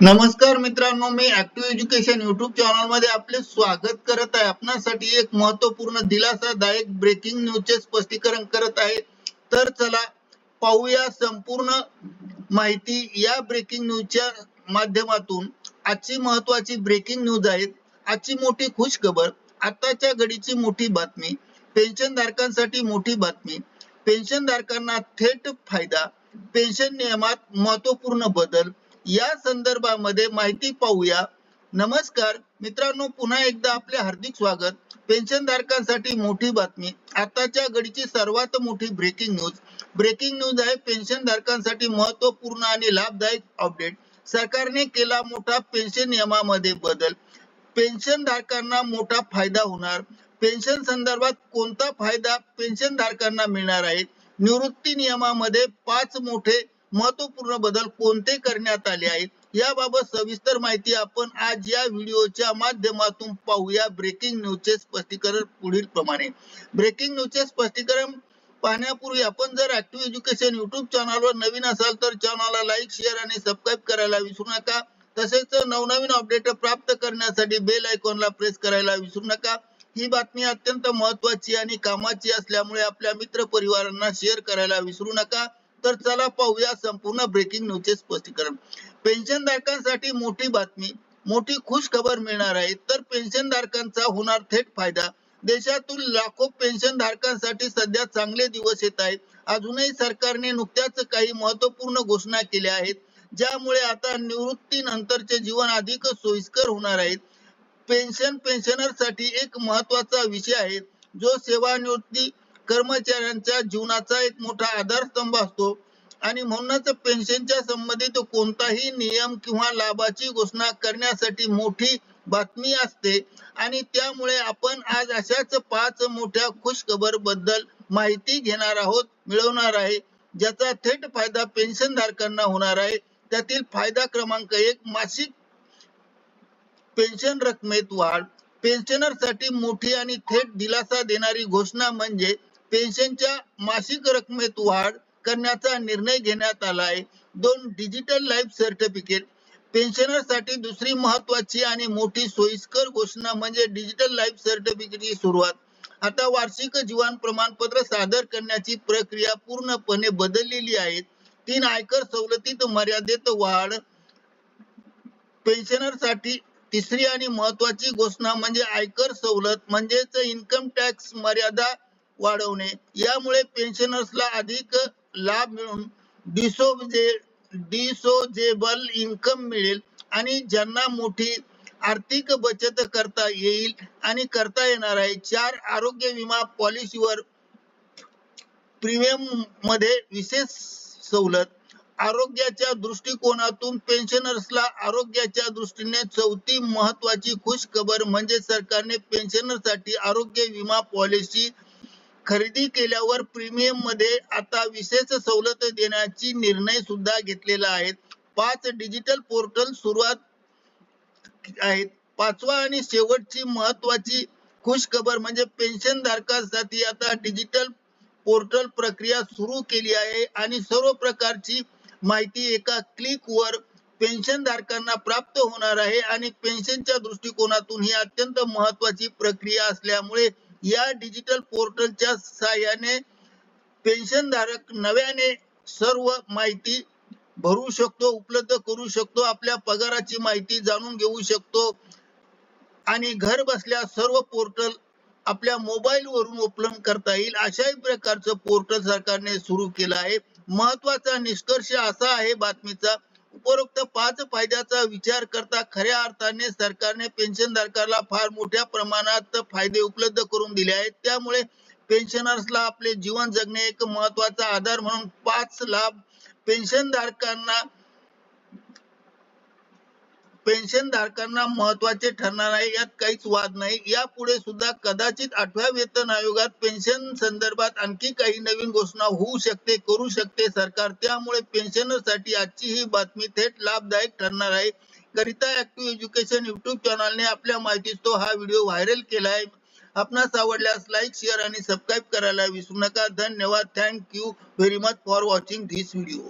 नमस्कार मित्रांनो मी ऍक्टिव्ह एज्युकेशन युट्यूब चॅनलमध्ये आपले स्वागत करत आहे. आपणासाठी एक महत्त्वपूर्ण दिलासादायक ब्रेकिंग न्यूजचे स्पष्टीकरण करत आहे. तर चला पाहूया संपूर्ण माहिती या ब्रेकिंग न्यूजच्या माध्यमातून. आजची महत्वाची ब्रेकिंग न्यूज आहे आजची मोठी खुश खबर आताच्या घडीची मोठी बातमी पेन्शन धारकांसाठी मोठी बातमी पेन्शन धारकांना थेट फायदा पेन्शन नियमात महत्त्वपूर्ण बदल या संदर्भामध्ये माहिती पाहूया. नमस्कार मित्रांनो पुन्हा एकदा आपले हार्दिक स्वागत. पेन्शन धारकांसाठी मोठी बातमी. आताच्या घडीची सर्वात मोठी ब्रेकिंग न्यूज ब्रेकिंग न्यूज आहे पेन्शन धारकांसाठी महत्त्वपूर्ण आणि लाभदायक अपडेट सरकारने केला मोठा पेन्शन नियमामध्ये बदल. पेन्शन धारकांना मोठा फायदा होणार. पेन्शन संदर्भात कोणता फायदा पेन्शन धारकांना मिळणार आहे? निवृत्ती नियमामध्ये पाच मोठे महत्त्वपूर्ण बदल कोणते करण्यात आले आहेत याबाबत सविस्तर माहिती आपण आज या व्हिडिओच्या माध्यमातून पाहूया. ब्रेकिंग न्यूजचे स्पष्टीकरण पुढील प्रमाणे. ब्रेकिंग न्यूजचे स्पष्टीकरण पाहण्यापूर्वी आपण जर ऍक्टिव्ह एज्युकेशन युट्यूब चॅनलवर नवीन असाल तर चॅनलला लाईक शेअर आणि सबस्क्राईब करायला विसरू नका. तसेच नवनवीन अपडेट प्राप्त करण्यासाठी बेल आयकॉनला प्रेस करायला विसरू नका. ही बातमी अत्यंत महत्वाची आणि कामाची असल्यामुळे आपल्या मित्र परिवारांना शेअर करायला विसरू नका. तर चला पाहूया संपूर्ण ब्रेकिंग न्यूजचे स्पष्टीकरण. पेन्शन धारकांसाठी मोठी बातमी मोठी खुश खबर मिळणार आहे. तर पेन्शन धारकांचा होणार थेट फायदा. देशातील लाखो पेन्शन धारकांसाठी सध्या चांगले दिवस येत आहेत. अजूनही सरकारने नुकत्याच काही महत्त्वपूर्ण घोषणा केल्या आहेत ज्यामुळे आता निवृत्तीनंतरचे जीवन अधिक सोयीस्कर होणार आहे. पेन्शन पेन्शनरसाठी एक महत्त्वाचा विषय आहे जो सेवानिवृत्ती कर्मचाऱ्यांच्या जीवनाचा एक मोठा आधारस्तंभ असतो. आणि म्हणूनच पेन्शनच्या संबंधित कोणताही नियम किंवा लाभाची घोषणा करण्यासाठी मोठी बातमी असते. आणि त्यामुळे आपण आज अशाच पाच मोठ्या खुशखबरबद्दल माहिती घेणार आहोत मिळवणार आहे. ज्याचा थेट फायदा पेन्शन धारकांना होणार आहे. त्यातील फायदा क्रमांक एक मासिक पेन्शन रकमेत वाढ. पेन्शनरसाठी मोठी आणि थेट दिलासा देणारी घोषणा म्हणजे पेन्शनच्या मासिक रकमेत वाढ करण्याचा निर्णय घेण्यात आला आहे दोन डिजिटल लाईफ सर्टिफिकेट पेन्शनरसाठी दुसरी महत्वाची आणि मोठी सोयीस्कर घोषणा म्हणजे डिजिटल लाईफ सर्टिफिकेटची सुरुवात. आता वार्षिक जीवन प्रमाणपत्र सादर करण्याची प्रक्रिया पूर्णपणे बदललेली आहे. तीन आयकर सवलतीत मर्यादेत वाढ पेन्शनरसाठी तिसरी आणि महत्वाची घोषणा म्हणजे आयकर सवलत म्हणजेच इन्कम टॅक्स मर्यादा वाढवणे. यामुळे पेन्शनर्सला अधिक लाभ मिळून डिसोजे डिसोजेबल इन्कम मिळेल आणि ज्यांना मोठी आर्थिक बचत करता येईल आणि करता येणार आहे. चार आरोग्य विमा पॉलिसीवर प्रीमियममध्ये विशेष सवलत. आरोग्याच्या दृष्टिकोनातून पेन्शनर्सला आरोग्याच्या दृष्टीने चौथी महत्वाची खुश खबर म्हणजे सरकारने पेन्शनरसाठी आरोग्य विमा पॉलिसी खरेदी केल्यावर प्रीमियममध्ये आता विशेष सवलत देण्याची निर्णय सुद्धा घेतलेला आहे. पाच डिजिटल पोर्टल सुरुवात आहेत. पाचवा आणि शेवटची महत्वाची खुश खबर म्हणजे पेन्शन धारकांसाठी आता डिजिटल पोर्टल प्रक्रिया सुरू केली आहे आणि सर्व प्रकारची माहिती एका क्लिक वर पेन्शन धारकांना प्राप्त होणार आहे आणि पेन्शनच्या दृष्टिकोनातून ही अत्यंत महत्वाची प्रक्रिया असल्यामुळे या डिजिटल पोर्टलच्या सहाय्याने पेन्शन धारक नव्याने सर्व माहिती भरू शकतो उपलब्ध करू शकतो आपल्या पगाराची माहिती जाणून घेऊ शकतो आणि घर बसल्या सर्व पोर्टल आपल्या मोबाईल वरून उपलब्ध करता येईल. अशाही प्रकारचं पोर्टल सरकारने सुरू केलं आहे. महत्त्वाचा निष्कर्ष असा आहे बातमीचा उपरोक्त पाच फायद्याचा विचार करता खऱ्या अर्थाने सरकारने पेन्शन धारकाला फार मोठ्या प्रमाणात फायदे उपलब्ध करून दिले आहेत. त्यामुळे पेन्शनर्सला आपले जीवन जगणे एक महत्त्वाचा आधार म्हणून पाच लाभ पेन्शन धारकांना पेन्शन धारकांना महत्त्वाचे ठरणार आहे यात काहीच वाद नाही. यापुढे सुद्धा कदाचित आठव्या वेतन आयोगात पेन्शन संदर्भात आणखी काही नवीन घोषणा होऊ शकते करू शकते सरकार. त्यामुळे पेन्शनरसाठी आजची ही बातमी थेट लाभदायक ठरणार आहे. करिता ऍक्टिव्ह एज्युकेशन युट्यूब चॅनलने आपल्या माहितीस तो हा व्हिडिओ व्हायरल केला आहे आपणास आवडल्यास लाईक शेअर आणि सबस्क्राईब करायला विसरू नका. धन्यवाद. Thank you very much for watching this video